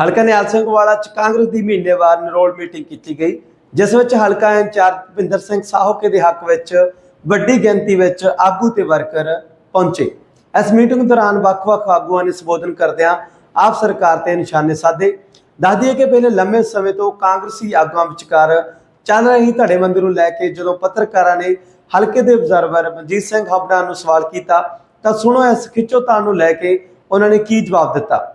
ਹਲਕਾ ਨਿਹਾਲ ਸਿੰਘ ਵਾਲਾ ਚ ਕਾਂਗਰਸ ਦੀ ਮਹੀਨੇਵਾਰ ਨਿਰੋਲ ਮੀਟਿੰਗ ਕੀਤੀ ਗਈ, ਜਿਸ ਵਿੱਚ ਹਲਕਾ ਇੰਚਾਰਜ ਭਿੰਦਰ ਸਿੰਘ ਸਾਹੋਕੇ ਦੇ ਹੱਕ ਵਿੱਚ ਵੱਡੀ ਗਿਣਤੀ ਵਿੱਚ ਆਗੂ ਤੇ ਵਰਕਰ ਪਹੁੰਚੇ। ਇਸ ਮੀਟਿੰਗ ਦੌਰਾਨ ਵੱਖ-ਵੱਖ ਆਗੂਆਂ ਨੇ ਸੰਬੋਧਨ ਕਰਦਿਆਂ ਆਪ ਸਰਕਾਰ ਤੇ ਨਿਸ਼ਾਨੇ ਸਾਧੇ। ਦੱਸ ਦਈਏ ਕਿ ਪਹਿਲੇ ਲੰਮੇ ਸਮੇਂ ਤੋਂ ਕਾਂਗਰਸੀ ਆਗੂਆਂ ਵਿਚਕਾਰ ਚੱਲ ਰਹੀ ਧੜੇਬੰਦੀ ਨੂੰ ਲੈ ਕੇ ਜਦੋਂ ਪੱਤਰਕਾਰਾਂ ਨੇ ਹਲਕੇ ਦੇ ਅਬਜ਼ਰਵਰ ਮਨਜੀਤ ਸਿੰਘ ਹਬੜਾ ਨੂੰ ਸਵਾਲ ਕੀਤਾ, ਤਾਂ ਸੁਣੋ ਇਸ ਖਿੱਚੋਤਾਣ ਨੂੰ ਲੈ ਕੇ ਉਹਨਾਂ ਨੇ ਕੀ ਜਵਾਬ ਦਿੱਤਾ।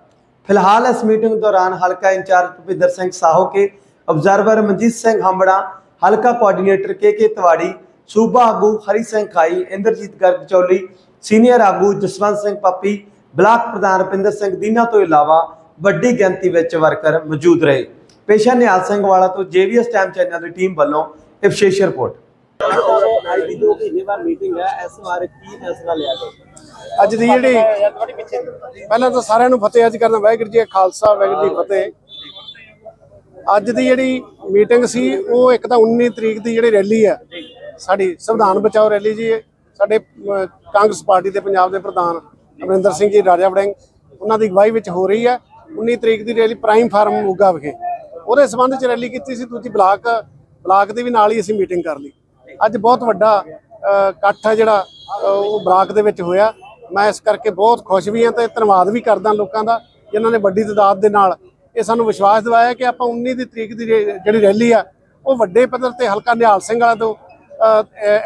ਫਿਲਹਾਲ ਇਸ ਮੀਟਿੰਗ ਦੌਰਾਨ ਹਲਕਾ ਇੰਚਾਰਜ ਭੁਪਿੰਦਰ ਸਿੰਘ ਸਾਹੋ ਕੇ ਅਬਜ਼ਰਵਰ ਮਨਜੀਤ ਸਿੰਘ ਹੰਬੜਾ, ਹਲਕਾ ਕੋਆਰਡੀਨੇਟਰ ਕੇ ਕੇ ਤਿਵਾੜੀ, ਸੂਬਾ ਆਗੂ ਹਰੀ ਸਿੰਘ ਖਾਈ, ਇੰਦਰਜੀਤ ਗਰਗ ਚੌਲੀ ਸੀਨੀਅਰ ਆਗੂ ਜਸਵੰਤ ਸਿੰਘ ਪੱਪੀ, ਬਲਾਕ ਪ੍ਰਧਾਨ ਰਪਿੰਦਰ ਸਿੰਘ ਦੀਨਾ ਤੋਂ ਇਲਾਵਾ ਵੱਡੀ ਗਿਣਤੀ ਵਿੱਚ ਵਰਕਰ ਮੌਜੂਦ ਰਹੇ। ਪੇਸ਼ਾ ਨਿਹਾਲ ਸਿੰਘ ਵਾਲਾ ਤੋਂ ਜੇਵੀਐਸ ਟਾਈਮ ਚੈਨਲ ਦੀ ਟੀਮ ਵੱਲੋਂ ਇੱਕ ਵਿਸ਼ੇਸ਼ ਰਿਪੋਰਟ। ਅੱਜ ਦੀ ਜੋ ਮਹੀਨੇਵਾਰ ਮੀਟਿੰਗ ਹੈ, ਇਸ ਬਾਰੇ ਕੀ ਫੈਸਲਾ ਲਿਆ ਗਿਆ ਅੱਜ ਦੀ ਜਿਹੜੀ ਪਹਿਲਾਂ ਤਾਂ ਸਾਰਿਆਂ ਨੂੰ ਫਤਿਹ ਅੱਜ ਕਰਨਾ ਵਾਹਿਗੁਰੂ ਜੀ ਖਾਲਸਾ ਵਾਹਿਗੁਰੂ ਜੀ ਫਤਿਹ। ਅੱਜ ਦੀ ਜਿਹੜੀ ਮੀਟਿੰਗ ਸੀ ਉਹ ਇੱਕ ਤਾਂ 19 ਤਰੀਕ ਦੀ ਜਿਹੜੀ ਰੈਲੀ ਹੈ ਸਾਡੀ ਸੰਵਿਧਾਨ ਬਚਾਓ ਰੈਲੀ ਜੀ ਸਾਡੇ ਕਾਂਗਰਸ ਪਾਰਟੀ ਦੇ ਪੰਜਾਬ ਦੇ ਪ੍ਰਧਾਨ ਅਮਰਿੰਦਰ ਸਿੰਘ ਜੀ ਰਾਜਾ ਵੜਿੰਗ ਉਹਨਾਂ ਦੀ ਅਗਵਾਈ ਵਿੱਚ ਹੋ ਰਹੀ ਹੈ 19 ਤਰੀਕ ਦੀ ਰੈਲੀ ਪ੍ਰਾਈਮ ਫਾਰਮ ਮੋਗਾ ਵਿਖੇ। ਉਹਦੇ ਸੰਬੰਧ ਚ ਰੈਲੀ ਕੀਤੀ ਸੀ ਦੂਜੀ ਬਲਾਕ ਬਲਾਕ ਦੇ ਵੀ ਨਾਲ ਹੀ ਅਸੀਂ ਮੀਟਿੰਗ ਕਰ ਲਈ। ਅੱਜ ਬਹੁਤ ਵੱਡਾ ਇਕੱਠ ਹੈ ਜਿਹੜਾ ਉਹ ਬਲਾਕ ਦੇ ਵਿੱਚ ਹੋਇਆ। ਮੈਂ ਇਸ ਕਰਕੇ ਬਹੁਤ ਖੁਸ਼ ਵੀ ਹਾਂ ਤੇ ਧੰਨਵਾਦ ਵੀ ਕਰਦਾ ਲੋਕਾਂ ਦਾ ਜਿਨ੍ਹਾਂ ਨੇ ਵੱਡੀ ਤਾਦਾਦ ਦੇ ਨਾਲ ਇਹ ਸਾਨੂੰ ਵਿਸ਼ਵਾਸ ਦਿਵਾਇਆ ਕਿ ਆਪਾਂ 19 ਦੀ ਤਰੀਕ ਦੀ ਜਿਹੜੀ ਰੈਲੀ ਆ ਉਹ ਵੱਡੇ ਪੱਧਰ ਤੇ ਹਲਕਾ ਨਿਹਾਲ ਸਿੰਘ ਵਾਲਾ ਤੋਂ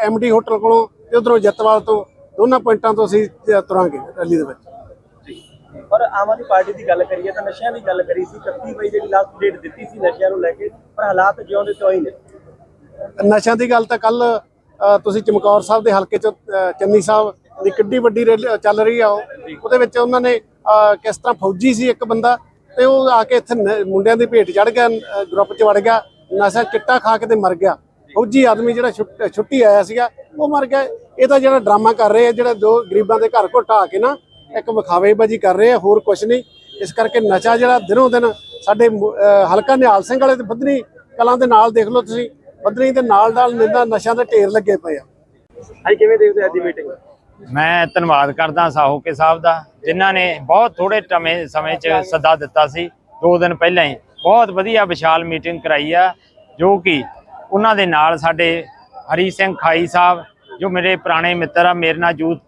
ਐਮਡੀ ਹੋਟਲ ਕੋਲੋਂ ਤੇ ਉਧਰੋਂ ਜੱਤਵਾਲ ਤੋਂ ਦੋਨਾਂ ਪੁਆਇੰਟਾਂ ਤੋਂ ਅਸੀਂ ਤੁਰਾਂਗੇ ਰੈਲੀ ਦੇ ਵਿੱਚ। ਪਰ ਆਮ ਆਦਮੀ ਪਾਰਟੀ ਦੀ ਗੱਲ ਕਰੀਏ ਤਾਂ ਨਸ਼ਿਆਂ ਦੀ ਗੱਲ ਕਰੀ ਸੀ 31 ਮਈ ਜਿਹੜੀ ਲਾਸਟ ਡੇਟ ਦਿੱਤੀ ਸੀ ਨਸ਼ਿਆਂ ਨੂੰ ਲੈ ਕੇ ਪਰ ਹਾਲਾਤ ਜਿਉਂ ਦੇ ਤਿਉਂ ਹੀ ਨੇ। ਨਸ਼ਿਆਂ ਦੀ ਗੱਲ ਤਾਂ ਕੱਲ ਤੁਸੀਂ ਚਮਕੌਰ ਸਾਹਿਬ ਦੇ ਹਲਕੇ ਚ ਚੰਨੀ ਸਾਹਿਬ ਦੀ ਕਿੱਡੀ ਵੱਡੀ ਰੈਲੀ ਚੱਲ ਰਹੀ ਆ ਉਹ। ਉਹਦੇ ਵਿੱਚ ਉਹਨਾਂ ਨੇ ਕਿਸ ਤਰ੍ਹਾਂ ਫੌਜੀ ਸੀ ਇੱਕ ਬੰਦਾ ਤੇ ਉਹ ਆ ਕੇ ਇੱਥੇ ਮੁੰਡਿਆਂ ਦੀ ਭੇਟ ਚੜ ਗਿਆ ਗਰੁੱਪ ਚ ਵੜ ਗਿਆ, ਨਸ਼ਾ ਚਿੱਟਾ ਖਾ ਕੇ ਤੇ ਮਰ ਗਿਆ। ਫੌਜੀ ਆਦਮੀ ਜਿਹੜਾ ਛੁੱਟੀ ਆਇਆ ਸੀਗਾ, ਉਹ ਮਰ ਗਿਆ। ਇਹ ਤਾਂ ਜਿਹੜਾ ਡਰਾਮਾ ਕਰ ਰਹੇ ਆ, ਜਿਹੜਾ ਦੋ ਗਰੀਬਾਂ ਦੇ ਘਰ ਘੋ ਢਾਹ ਕੇ ਨਾ, ਇੱਕ ਵਿਖਾਵੇਬਾਜੀ ਕਰ ਰਹੇ ਆ, ਹੋਰ ਕੁਝ ਨਹੀਂ। ਇਸ ਕਰਕੇ ਨਸ਼ਾ ਜਿਹੜਾ ਦਿਨੋਂ ਦਿਨ ਸਾਡੇ ਹਲਕਾ ਨਿਹਾਲ ਸਿੰਘ ਵਾਲੇ ਤੇ ਬੱਧਨੀ ਕਲਾਂ ਦੇ ਨਾਲ ਦੇਖ ਲਓ ਤੁਸੀਂ, ਬੱਧਨੀ ਦੇ ਨਾਲ ਨਾਲ ਨਿੰਦਾ ਨਸ਼ਿਆਂ ਦੇ ਢੇਰ ਲੱਗੇ ਪਏ ਆ। ਅੱਜ ਕਿਵੇਂ ਦੇਖਦੇ ਅੱਜ ਦੀ ਮੀਟਿੰਗ? ਮੈਂ ਧੰਨਵਾਦ ਕਰਦਾ ਸਾਹੋਕੇ ਸਾਹਿਬ ਦਾ, ਜਿਨ੍ਹਾਂ ਨੇ ਬਹੁਤ ਥੋੜੇ ਟਮੇ, ਸਮੇਂ 'ਚ ਸੱਦਾ ਦਿੱਤਾ ਸੀ, ਦੋ ਦਿਨ ਪਹਿਲਾਂ ਹੀ। ਬਹੁਤ ਵਧੀਆ ਵਿਸ਼ਾਲ ਮੀਟਿੰਗ ਕਰਾਈ ਆ, ਜੋ ਕਿ ਉਹਨਾਂ ਦੇ ਨਾਲ ਸਾਡੇ ਹਰੀ ਸਿੰਘ ਖਾਈ ਸਾਹਿਬ, ਜੋ ਮੇਰੇ ਪੁਰਾਣੇ ਮਿੱਤਰ ਆ, ਮੇਰੇ ਨਾਲ ਯੂਥ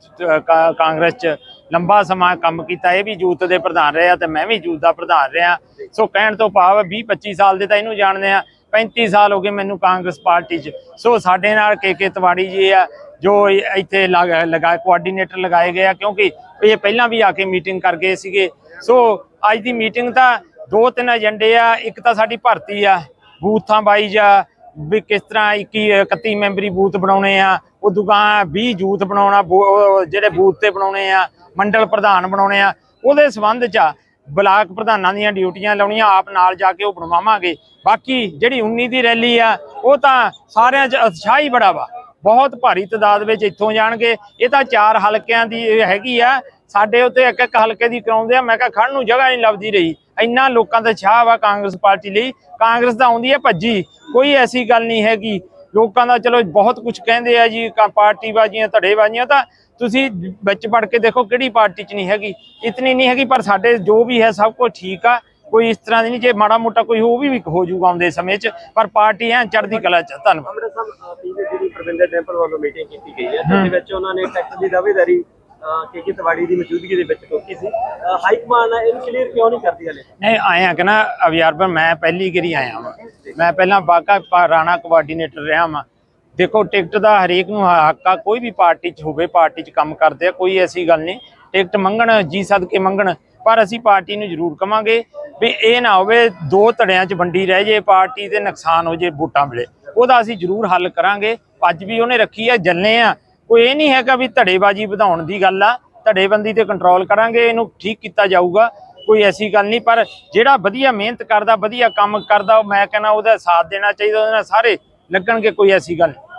ਕਾ- ਕਾਂਗਰਸ 'ਚ ਲੰਬਾ ਸਮਾਂ ਕੰਮ ਕੀਤਾ, ਇਹ ਵੀ ਯੂਥ ਦੇ ਪ੍ਰਧਾਨ ਰਹੇ ਆ ਤੇ ਮੈਂ ਵੀ ਯੂਥ ਦਾ ਪ੍ਰਧਾਨ ਰਿਹਾ। ਸੋ ਕਹਿਣ ਤੋਂ ਭਾਵ 20 25 ਸਾਲ ਦੇ ਤਾਂ ਇਹਨੂੰ ਜਾਣਦੇ ਆ 35 ਸਾਲ ਹੋ ਗਏ ਮੈਨੂੰ ਕਾਂਗਰਸ ਪਾਰਟੀ 'ਚ। ਸੋ ਸਾਡੇ ਨਾਲ ਕੇ ਕੇ ਤਵਾੜੀ ਜੀ ਆ ਜੋ ਇੱਥੇ ਲਗ- ਲਗਾਏ ਕੋਆਰਡੀਨੇਟਰ ਲਗਾਏ ਗਏ ਆ, ਕਿਉਂਕਿ ਇਹ ਪਹਿਲਾਂ ਵੀ ਆ ਕੇ ਮੀਟਿੰਗ ਕਰ ਗਏ ਸੀਗੇ। ਸੋ ਅੱਜ ਦੀ ਮੀਟਿੰਗ ਤਾਂ ਦੋ ਤਿੰਨ ਏਜੰਡੇ ਆ, ਇੱਕ ਤਾਂ ਸਾਡੀ ਭਰਤੀ ਆ, ਬੂਥਾਂ ਵਾਈਜ਼ ਆ, ਵੀ ਕਿਸ ਤਰ੍ਹਾਂ 21 31 ਮੈਂਬਰੀ ਬੂਥ ਬਣਾਉਣੇ ਆ ਉਹ ਦੁਕਾਨ 20 ਜੂਥ ਬਣਾਉਣਾ, ਬੂ- ਜਿਹੜੇ ਬੂਥ ਤੇ ਬਣਾਉਣੇ ਆ, ਮੰਡਲ ਪ੍ਰਧਾਨ ਬਣਾਉਣੇ ਆ, ਉਹਦੇ ਸੰਬੰਧ ਚ ਆ, ਬਲਾਕ ਪ੍ਰਧਾਨਾਂ ਦੀਆਂ ਡਿਊਟੀਆਂ ਲਾਉਣੀਆਂ, ਆਪ ਨਾਲ ਜਾ ਕੇ ਉਹ ਬਣਵਾਵਾਂਗੇ। ਬਾਕੀ ਜਿਹੜੀ 19 ਦੀ ਰੈਲੀ ਆ, ਉਹ ਤਾਂ ਸਾਰਿਆਂ 'ਚ ਉਤਸ਼ਾਹ ਹੀ ਬੜਾ ਵਾ। ਬਹੁਤ ਭਾਰੀ ਤਾਦਾਦ ਵਿੱਚ ਇੱਥੋਂ ਜਾਣਗੇ। ਇਹ ਤਾਂ ਚਾਰ ਹਲਕਿਆਂ ਦੀ ਹੈਗੀ ਆ। ਸਾਡੇ ਉੱਤੇ ਇੱਕ ਇੱਕ ਹਲਕੇ ਦੀ ਕਰਾਉਂਦੇ ਆ। ਮੈਂ ਕਿਹਾ ਖੜਨ ਨੂੰ ਜਗ੍ਹਾ ਨਹੀਂ ਲੱਭਦੀ ਰਹੀ। ਇੰਨਾ ਲੋਕਾਂ ਦਾ ਚਾਹ ਵਾ ਕਾਂਗਰਸ ਪਾਰਟੀ ਲਈ। ਕਾਂਗਰਸ ਤਾਂ ਆਉਂਦੀ ਹੈ ਭੱਜੀ। ਕੋਈ ਐਸੀ ਗੱਲ ਨਹੀਂ ਹੈਗੀ। ਲੋਕਾਂ ਦਾ ਚਲੋ ਬਹੁਤ ਕੁਝ ਕਹਿੰਦੇ ਆ ਜੀ, ਕਾ- ਪਾਰਟੀ ਬਾਜੀਆਂ ਧੜੇ ਬਾਜੀਆਂ ਤਾਂ ਤੁਸੀਂ ਵਿੱਚ ਵੜ ਕੇ ਦੇਖੋ ਕਿਹੜੀ ਪਾਰਟੀ 'ਚ ਨਹੀਂ ਹੈਗੀ। ਇਤਨੀ ਨਹੀਂ ਹੈਗੀ, ਪਰ ਸਾਡੇ ਜੋ ਵੀ ਹੈ ਸਭ ਕੁਝ ਠੀਕ ਆ। ਕੋਈ ਇਸ ਤਰ੍ਹਾਂ ਦੀ ਨਹੀਂ ਜੇ ਮਾੜਾ ਮੋਟਾ ਕੋਈ ਹੋ ਵੀ ਵੀ ਹੋ ਜਾਊਗਾ ਆਉਂਦੇ ਸਮੇਂ 'ਚ ਪਰ ਪਾਰਟੀ ਐ ਚੜ੍ਹਦੀ ਕਲਾ 'ਚ ਧੰਨਵਾਦ। ਅਮਰਿਤ ਸਾਹਿਬ ਪੀਜੇ ਦੀ ਪ੍ਰਵਿੰਦਰ ਟੈਂਪਲ ਵੱਲੋਂ ਮੀਟਿੰਗ ਕੀਤੀ ਗਈ ਹੈ ਜਿਹਦੇ ਵਿੱਚ ਉਹਨਾਂ ਨੇ ਟੈਕਸ ਦੀ ਦਾਅਵੇਦਾਰੀ ਕੇ ਕੇ ਤਿਵਾੜੀ ਦੀ ਮੌਜੂਦਗੀ ਦੇ ਵਿੱਚ ਕੀਤੀ ਸੀ। ਅ, ਹਾਈ ਕਮਾਂਡ ਇਹਨੂੰ ਕਲੀਅਰ ਕਿਉਂ ਨਹੀਂ ਕਰਦੀ ਹਲੇ? ਨਹੀਂ ਆਇਆ ਕਿ ਨਾ ਅਵਿਆਰਬਨ ਮੈਂ ਪਹਿਲੀ ਗਰੀ ਆਇਆ ਵਾਂ। ਮੈਂ ਪਹਿਲਾਂ ਪਾ- ਰਾਣਾ ਕੋਆਰਡੀਨੇਟਰ ਰਿਹਾ ਵਾਂ। ਦੇਖੋ ਟਿਕਟ ਦਾ ਹਰੇਕ ਨੂੰ ਹੱਕ ਆ ਕੋਈ ਵੀ ਪਾਰਟੀ 'ਚ ਹੋਵੇ ਪਾਰਟੀ 'ਚ ਕੰਮ ਕਰਦੇ ਆ ਕੋਈ ਐਸੀ ਗੱਲ ਨਹੀਂ। ਟਿਕਟ ਮੰਗਣ ਜੀ ਸਦਕੇ ਮੰਗਣ ਪਰ ਅਸੀਂ ਪਾਰਟੀ ਨੂੰ ਜ਼ਰੂਰ ਕਵਾਂਗੇ। ਵੀ ਇਹ ਨਾ ਹੋਵੇ ਦੋ ਧੜਿਆਂ 'ਚ ਵੰਡੀ ਰਹਿ ਜੇ, ਪਾਰਟੀ ਦੇ ਨੁਕਸਾਨ ਹੋ ਜੇ, ਵੋਟਾਂ ਮਿਲੇ ਉਹਦਾ ਅਸੀਂ ਜ਼ਰੂਰ ਹੱਲ ਕਰਾਂਗੇ। ਅੱਜ ਵੀ ਉਹਨੇ ਰੱਖੀ ਆ, ਜੰਨੇ ਆ। ਕੋਈ ਇਹ ਨਹੀਂ ਹੈਗਾ ਵੀ ਧੜੇਬਾਜ਼ੀ ਵਧਾਉਣ ਦੀ ਗੱਲ ਆ। ਧੜੇਬੰਦੀ ਤੇ ਕੰਟਰੋਲ ਕਰਾਂਗੇ, ਇਹਨੂੰ ਠੀਕ ਕੀਤਾ ਜਾਊਗਾ। ਕੋਈ ਐਸੀ ਗੱਲ ਨਹੀਂ, ਪਰ ਜਿਹੜਾ ਵਧੀਆ ਮਿਹਨਤ ਕਰਦਾ, ਵਧੀਆ ਕੰਮ ਕਰਦਾ, ਉਹ ਮੈਂ ਕਹਿੰਦਾ ਉਹਦਾ ਸਾਥ ਦੇਣਾ ਚਾਹੀਦਾ, ਉਹਦੇ ਨਾਲ ਸਾਰੇ ਲੱਗਣਗੇ, ਕੋਈ ਐਸੀ ਗੱਲ ਨਹੀਂ।